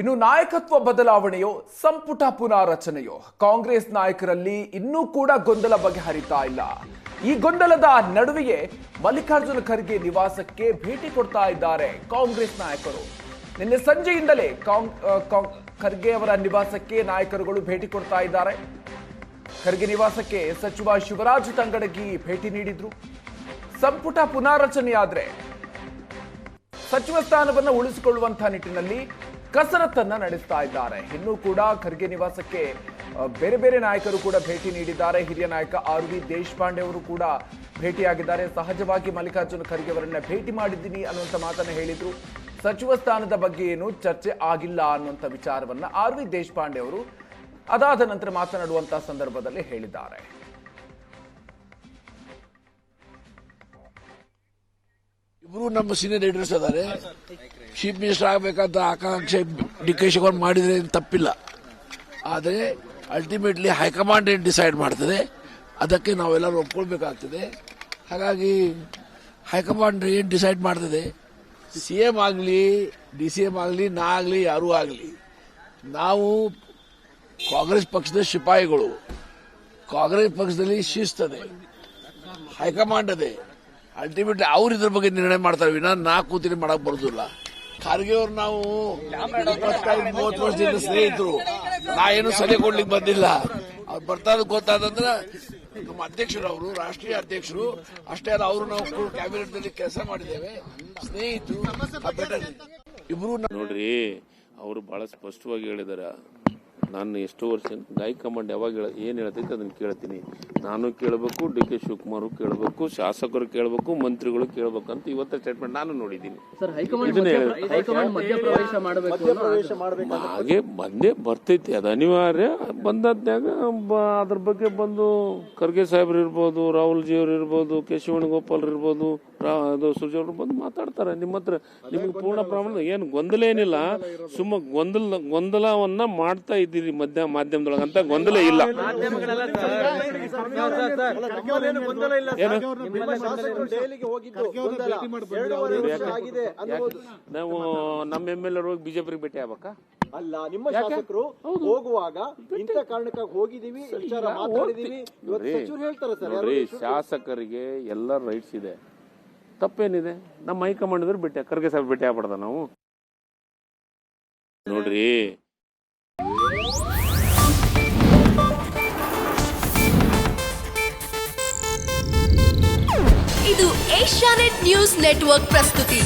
ಇನ್ನು ನಾಯಕತ್ವ ಬದಲಾವಣೆಯೋ ಸಂಪುಟ ಪುನಾರಚನೆಯೋ? ಕಾಂಗ್ರೆಸ್ ನಾಯಕರಲ್ಲಿ ಇನ್ನೂ ಕೂಡ ಗೊಂದಲ ಬಗೆಹರಿತಾ ಇಲ್ಲ. ಈ ಗೊಂದಲದ ನಡುವೆಯೇ ಮಲ್ಲಿಕಾರ್ಜುನ ಖರ್ಗೆ ನಿವಾಸಕ್ಕೆ ಭೇಟಿ ಕೊಡ್ತಾ ಇದ್ದಾರೆ ಕಾಂಗ್ರೆಸ್ ನಾಯಕರು. ನಿನ್ನೆ ಸಂಜೆಯಿಂದಲೇ ಖರ್ಗೆ ಅವರ ನಿವಾಸಕ್ಕೆ ನಾಯಕರುಗಳು ಭೇಟಿ ಕೊಡ್ತಾ ಇದ್ದಾರೆ. ಖರ್ಗೆ ನಿವಾಸಕ್ಕೆ ಸಚಿವ ಶಿವರಾಜ್ ತಂಗಡಗಿ ಭೇಟಿ ನೀಡಿದ್ರು. ಸಂಪುಟ ಪುನಾರಚನೆಯಾದ್ರೆ ಸಚಿವ ಸ್ಥಾನವನ್ನು ಉಳಿಸಿಕೊಳ್ಳುವಂತಹ ನಿಟ್ಟಿನಲ್ಲಿ ಕಸರತ್ತನ್ನ ನಡೆಸ್ತಾ ಇದ್ದಾರೆ. ಇನ್ನೂ ಕೂಡ ಖರ್ಗೆ ನಿವಾಸಕ್ಕೆ ಬೇರೆ ಬೇರೆ ನಾಯಕರು ಕೂಡ ಭೇಟಿ ನೀಡಿದ್ದಾರೆ. ಹಿರಿಯ ನಾಯಕ ಆರ್ ವಿ ದೇಶಪಾಂಡೆ ಅವರು ಕೂಡ ಭೇಟಿಯಾಗಿದ್ದಾರೆ. ಸಹಜವಾಗಿ ಮಲ್ಲಿಕಾರ್ಜುನ ಖರ್ಗೆ ಅವರನ್ನ ಭೇಟಿ ಮಾಡಿದ್ದೀನಿ ಅನ್ನುವಂಥ ಮಾತನ್ನ ಹೇಳಿದ್ರು. ಸಚಿವ ಸ್ಥಾನದ ಬಗ್ಗೆ ಏನು ಚರ್ಚೆ ಆಗಿಲ್ಲ ಅನ್ನುವಂಥ ವಿಚಾರವನ್ನ ಆರ್ ವಿ ದೇಶಪಾಂಡೆ ಅವರು ಅದಾದ ನಂತರ ಮಾತನಾಡುವಂತಹ ಸಂದರ್ಭದಲ್ಲಿ ಹೇಳಿದ್ದಾರೆ. ಇಬ್ರು ನಮ್ಮ ಸೀನಿಯರ್ ಲೀಡರ್ಸ್ ಅದಾರೆ ಚೀಫ್ ಮಿನಿಸ್ಟರ್ ಆಗಬೇಕಂತ ಆಕಾಂಕ್ಷೆ ಡಿ ಕೆ ಶಿವನ್ ಮಾಡಿದ್ರೆ ಏನ್ ತಪ್ಪಿಲ್ಲ. ಆದರೆ ಅಲ್ಟಿಮೇಟ್ಲಿ ಹೈಕಮಾಂಡ್ ಏನು ಡಿಸೈಡ್ ಮಾಡ್ತದೆ, ಅದಕ್ಕೆ ನಾವೆಲ್ಲರೂ ಒಪ್ಕೊಳ್ಬೇಕಾಗ್ತದೆ. ಹಾಗಾಗಿ ಹೈಕಮಾಂಡ್ ಏನು ಡಿಸೈಡ್ ಮಾಡ್ತದೆ ಸಿ ಎಂ ಆಗಲಿ ಡಿ ಸಿ ಎಂ ಆಗಲಿ, ನಾ ಆಗಲಿ, ಯಾರೂ ಆಗಲಿ, ನಾವು ಕಾಂಗ್ರೆಸ್ ಪಕ್ಷದ ಶಿಪಾಯಿಗಳು ಕಾಂಗ್ರೆಸ್ ಪಕ್ಷದಲ್ಲಿ ಶಿಸ್ತದೆ, ಹೈಕಮಾಂಡ್ ಅದೇ. ಅಲ್ಟಿಮೇಟ್ಲಿ ಅವ್ರು ಇದ್ರ ಬಗ್ಗೆ ನಿರ್ಣಯ ಮಾಡ್ತಾರೆ ವಿನ, ನಾ ಕೂತಿನಿ ಮಾಡಕ್ ಬರೋದಿಲ್ಲ. ಖಾರ್ಗೆ ಅವ್ರು ನಾವು ಮೂವತ್ತು ವರ್ಷದಿಂದ ಸ್ನೇಹಿತರು. ನಾ ಏನು ಸಲಹೆ ಕೊಡ್ಲಿಕ್ಕೆ ಬಂದಿಲ್ಲ. ಅವ್ರು ಬರ್ತಾರ ಗೊತ್ತಾದಂದ್ರೆ ನಮ್ಮ ಅಧ್ಯಕ್ಷರು ಅವರು, ರಾಷ್ಟ್ರೀಯ ಅಧ್ಯಕ್ಷರು. ಅಷ್ಟೇ ಅಲ್ಲ, ಅವರು ನಾವು ಕ್ಯಾಬಿನೆಟ್ನಲ್ಲಿ ಕೆಲಸ ಮಾಡಿದ್ದೇವೆ. ಸ್ನೇಹಿತರು. ಇಬ್ರು ನೋಡ್ರಿ, ಅವರು ಬಹಳ ಸ್ಪಷ್ಟವಾಗಿ ಹೇಳಿದಾರೆ. ನಾನು ಎಷ್ಟು ವರ್ಷ ಹೈಕಮಾಂಡ್ ಯಾವಾಗ ಹೇಳ ಏನು ಹೇಳ್ತೈತೆ ಅದನ್ನ ಕೇಳ್ತೀನಿ. ನಾನು ಕೇಳಬೇಕು ಡಿ ಕೆ ಶಿವಕುಮಾರ್ ಕೇಳಬೇಕು ಶಾಸಕರು ಕೇಳಬೇಕು ಮಂತ್ರಿಗಳು ಕೇಳಬೇಕು ಅಂತ ಇವತ್ತ ಸ್ಟೇಟ್ಮೆಂಟ್ ನಾನು ನೋಡಿದ್ದೀನಿ. ಹಾಗೆ ಬಂದೇ ಬರ್ತೈತಿ. ಅದು ಅನಿವಾರ್ಯ. ಬಂದದ್ದಾಗ ಬ- ಅದ್ರ ಬಗ್ಗೆ ಬಂದು ಖರ್ಗೆ ಸಾಹೇಬ್ರು ಇರ್ಬೋದು ರಾಹುಲ್ ಜಿ ಅವ್ರು ಇರ್ಬೋದು ಕೇಶವೇಣುಗೋಪಾಲ್ ಇರ್ಬೋದು ರಾ- ಅದು ಸುರ್ಜಿ ಅವರು ಬಂದು ಮಾತಾಡ್ತಾರೆ. ನಿಮ್ಮ ಹತ್ರ ನಿಮಗೆ ಪೂರ್ಣ ಪ್ರಮಾಣದ ಏನು ಗೊಂದಲ ಏನಿಲ್ಲ. ಸುಮ್ಮ ಗೊಂದಲ ಗೊಂದಲವನ್ನ ಮಾಡ್ತಾ ಇದ್ದೀರಿ ಮಧ್ಯ ಮಾಧ್ಯಮದೊಳಗೆ. ಅಂತ ಗೊಂದಲ ಇಲ್ಲ? ನಾವು ನಮ್ಮ ಎಂ ಎಲ್ ಹೋಗಿ ಬಿಜೆಪಿ ಭೇಟಿ ಆಗ್ಬೇಕಾ? ಅಲ್ಲ ನಿಮ್ಮ ಶಾಸಕರು ಹೋಗುವಾಗ ಇಂಥ ಕಾರಣಕ್ಕಾಗಿ ಹೋಗಿದೀವಿ ವಿಚಾರ ಮಾತಾಡಿದೀವಿ ಇವತ್ತು ಸಚಿವರು ಹೇಳ್ತಾರೆ ಸರ್ ಶಾಸಕರಿಗೆ ಎಲ್ಲ ರೈಟ್ಸ್ ಇದೆ. ತಪ್ಪೇನಿದೆ? ನಮ್ಮ ಹೈಕಮಾಂಡ್ ಇದ್ರೆ ಬಿಟ್ಟೆ ಖರ್ಗೆ ಸಾಹೇಬ್ ಭೇಟಿ ಆಗ್ಬಾರ್ದ ನಾವು? ನೋಡ್ರಿ. ಇದು ಏಷ್ಯಾನೆಟ್ ನ್ಯೂಸ್ ನೆಟ್ವರ್ಕ್ ಪ್ರಸ್ತುತಿ.